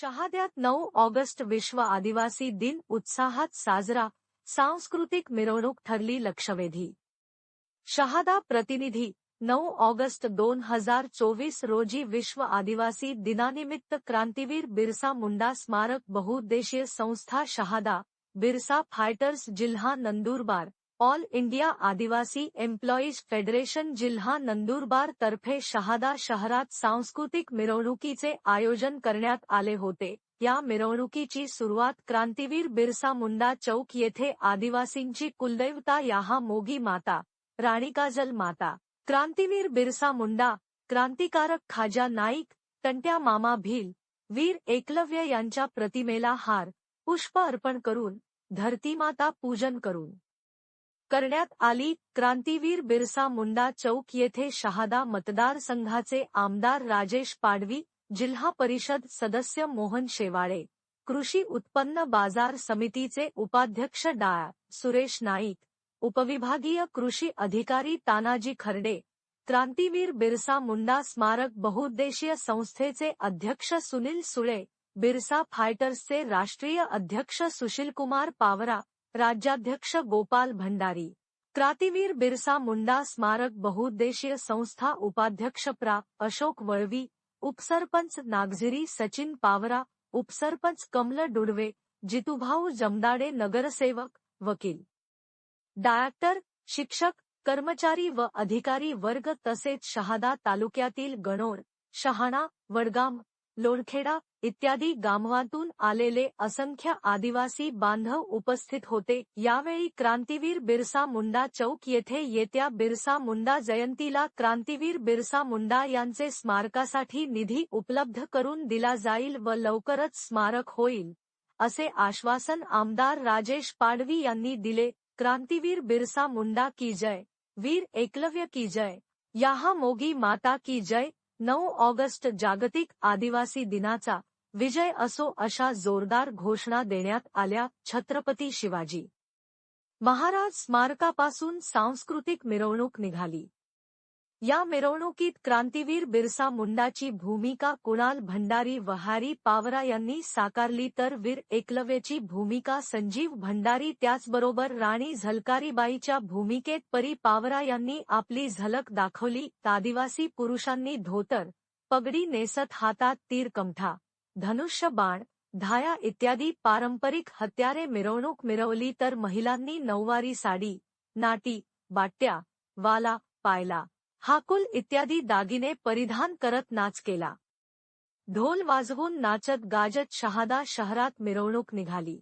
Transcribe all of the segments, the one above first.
शहाद्यात नऊ ऑगस्ट विश्व आदिवासी दिन उत्साहात साजरा, सांस्कृतिक मिरवणूक ठरली लक्षवेधी. शहादा प्रतिनिधी, नऊ ऑगस्ट दोन हज़ार चोवीस रोजी विश्व आदिवासी दिनानिमित्त क्रांतीवीर बिरसा मुंडा स्मारक बहुउद्देशीय संस्था शहादा, बिरसा फायटर्स जिल्हा नंदुरबार ऑल इंडिया आदिवासी एम्प्लॉईज फेडरेशन जिल्हा नंदुरबार तर्फे शहादा शहरात सांस्कृतिक मिरवणुकीचे आयोजन करण्यात आले होते. या मिरवणुकीची सुरुवात क्रांतीवीर बिरसा मुंडा चौक येथे आदिवासींची कुलदैवता याहा मोगी माता, राणीकाजल माता, क्रांतीवीर बिरसा मुंडा, क्रांतिकारक खाजा नाईक टंट्या मामा भील, वीर एकलव्य यांच्या प्रतिमेला हार, पुष्प अर्पण करून धरतीमाता पूजन करून. करण्यात आली. क्रांतीवीर बिरसा मुंडा चौक येथे शहादा मतदारसंघाचे आमदार राजेश पाडवी जिल्हा परिषद सदस्य मोहन शेवाळे कृषी उत्पन्न बाजार समितीचे उपाध्यक्ष डाळ सुरेश नाईक उपविभागीय कृषी अधिकारी तानाजी खर्डे क्रांतीवीर बिरसा मुंडा स्मारक बहुउद्देशीय संस्थेचे अध्यक्ष सुनील सुळे बिरसा फायटर्सचे राष्ट्रीय अध्यक्ष सुशीलकुमार पावरा राज्याध्यक्ष गोपाल भंडारी क्रांतीवीर बिरसा मुंडा स्मारक बहुउद्देशीय संस्था उपाध्यक्ष प्रा. अशोक वळवी उपसरपंच नागझिरी सचिन पावरा उपसरपंच कमल डुडवे जितुभाऊ जमदाडे नगरसेवक वकील. डायरेक्टर शिक्षक कर्मचारी व अधिकारी वर्ग तसेच शहादा तालुक्यातील गणोर शहाणा वडगाम लोणखेडा इत्यादी गामवातून आलेले असंख्य आदिवासी बांधव उपस्थित होते. यावेळी क्रांतीवीर बिरसा मुंडा चौक येथे येत्या बिरसा मुंडा जयंतीला क्रांतीवीर बिरसा मुंडा यांचे स्मारकासाठी निधी उपलब्ध करून दिला जाईल व लवकरच स्मारक होईल असे आश्वासन आमदार राजेश पाडवी यांनी दिले. क्रांतीवीर बिरसा मुंडा की जय वीर एकलव्य की जय याहा मोगी माता की जय नऊ ऑगस्ट जागतिक आदिवासी दिनाचा विजय असो अशा जोरदार घोषणा देण्यात आल्या छत्रपती शिवाजी. महाराज स्मारकापासून सांस्कृतिक मिरवणूक निघाली. या मिरवणुकीत क्रांतीवीर बिरसा मुंडाची भूमिका कुणाल भंडारी वहारी पावरा यांनी साकारली तर वीर एकलव्यची भूमिका संजीव भंडारी त्याचबरोबर राणी झलकारीबाईच्या भूमिकेत परी पावरा यांनी आपली झलक दाखवली. आदिवासी पुरुषांनी धोतर पगडी नेसत हातात तीर कमठा धनुष्य बाण धाया इत्यादी पारंपरिक हत्यारे मिरवणूक मिरवली तर महिलांनी नऊवारी साडी नाटी बाट्या वाला पायला हाकुल इत्यादी दागिने परिधान करत नाच केला. ढोल वाजवून नाचत गाजत शहादा शहरात मिरवणूक निघाली.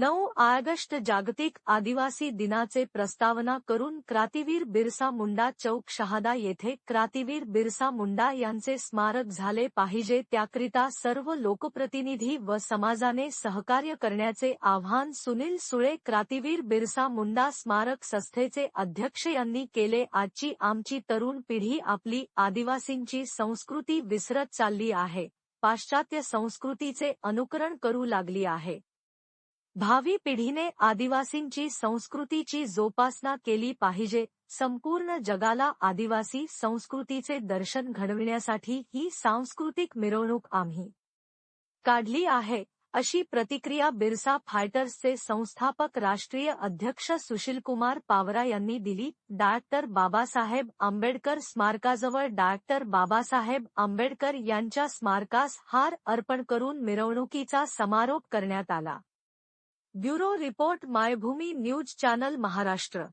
नऊ ऑगस्ट जागतिक आदिवासी दिनाचे प्रस्तावना करून क्रांतीवीर बिरसा मुंडा चौक शहादा येथे क्रांतीवीर बिरसा मुंडा यांचे स्मारक झाले पाहिजे. त्याकरिता सर्व लोकप्रतिनिधी व समाजाने सहकार्य करण्याचे आव्हान सुनील सुळे क्रांतीवीर बिरसा मुंडा स्मारक संस्थेचे अध्यक्ष यांनी केले. आजची आमची तरुण पिढी आपली आदिवासींची संस्कृती विसरत चालली आहे. पाश्चात्य संस्कृतीचे अनुकरण करू लागली आहे. भावी पिढीने आदिवासींची संस्कृतीची जोपासना केली पाहिजे. संपूर्ण जगाला आदिवासी संस्कृतीचे दर्शन घडविण्यासाठी ही सांस्कृतिक मिरवणूक आम्ही काढली आहे अशी प्रतिक्रिया बिरसा फायटर्सचे संस्थापक राष्ट्रीय अध्यक्ष सुशीलकुमार पावरा यांनी दिली. डाक्टर बाबासाहेब आंबेडकर स्मारकाजवळ डाक्टर बाबासाहेब आंबेडकर यांच्या स्मारकास हार अर्पण करून मिरवणुकीचा समारोप करण्यात आला. Bureau report Maybhumi news channel Maharashtra.